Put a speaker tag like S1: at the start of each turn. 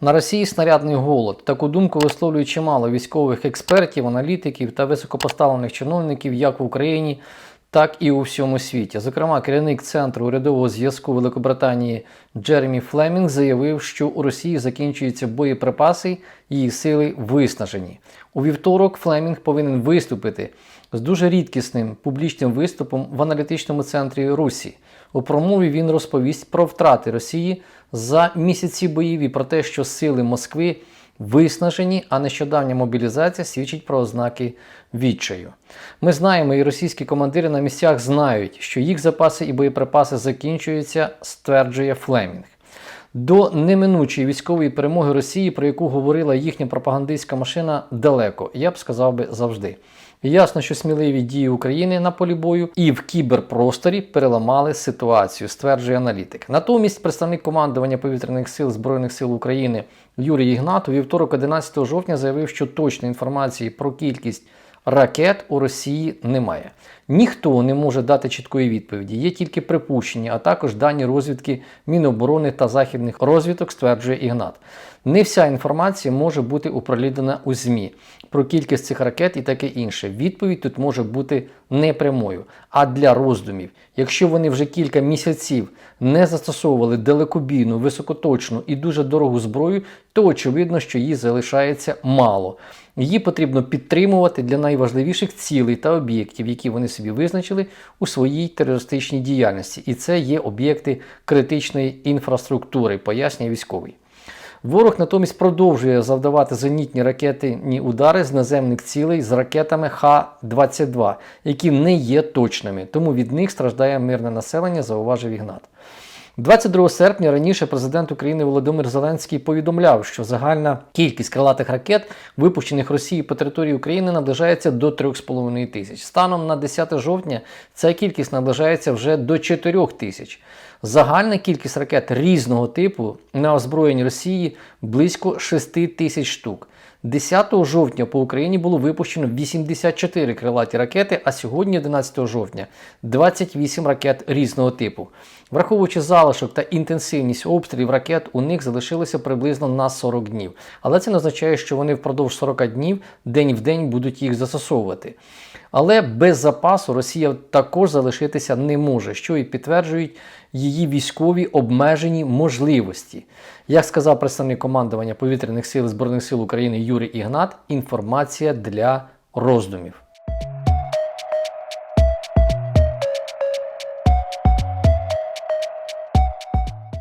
S1: На Росії снарядний голод. Таку думку висловлює чимало військових експертів, аналітиків та високопоставлених чиновників як в Україні, так і у всьому світі. Зокрема, керівник центру урядового зв'язку Великобританії Джеремі Флемінг заявив, що у Росії закінчуються боєприпаси, її сили виснажені. У вівторок Флемінг повинен виступити з дуже рідкісним публічним виступом в аналітичному центрі Русі. У промові він розповість про втрати Росії за місяці боїв і про те, що сили Москви виснажені, а нещодавня мобілізація свідчить про ознаки відчаю. Ми знаємо, і російські командири на місцях знають, що їх запаси і боєприпаси закінчуються, стверджує Флемінг. До неминучої військової перемоги Росії, про яку говорила їхня пропагандистська машина, далеко, я б сказав би завжди. Ясно, що сміливі дії України на полі бою і в кіберпросторі переламали ситуацію, стверджує аналітик. Натомість представник командування повітряних сил Збройних сил України Юрій Ігнат у вівторок 11 жовтня заявив, що точної інформації про кількість ракет у Росії немає. Ніхто не може дати чіткої відповіді, є тільки припущення, а також дані розвідки Міноборони та західних розвідок, стверджує Ігнат. Не вся інформація може бути оприлюднена у ЗМІ про кількість цих ракет і таке інше. Відповідь тут може бути не прямою, а для роздумів. Якщо вони вже кілька місяців не застосовували далекобійну, високоточну і дуже дорогу зброю, то очевидно, що її залишається мало. Її потрібно підтримувати для найважливіших цілей та об'єктів, які вони собі визначили у своїй терористичній діяльності. І це є об'єкти критичної інфраструктури, пояснює військовий. Ворог натомість продовжує завдавати зенітні ракетні удари з наземних цілей з ракетами Х-22, які не є точними, тому від них страждає мирне населення, зауважив Ігнат. 22 серпня раніше президент України Володимир Зеленський повідомляв, що загальна кількість крилатих ракет, випущених Росією по території України, наближається до 3,5 тисяч. Станом на 10 жовтня ця кількість наближається вже до 4 тисяч. Загальна кількість ракет різного типу на озброєнні Росії близько 6 тисяч штук. 10 жовтня по Україні було випущено 84 крилаті ракети, а сьогодні, 11 жовтня, 28 ракет різного типу. Враховуючи залишок та інтенсивність обстрілів ракет, у них залишилося приблизно на 40 днів. Але це не означає, що вони впродовж 40 днів день в день будуть їх застосовувати. Але без запасу Росія також залишитися не може, що і підтверджують її військові обмежені можливості. Як сказав представник командування повітряних сил Збройних сил України Юрій Ігнат, інформація для роздумів.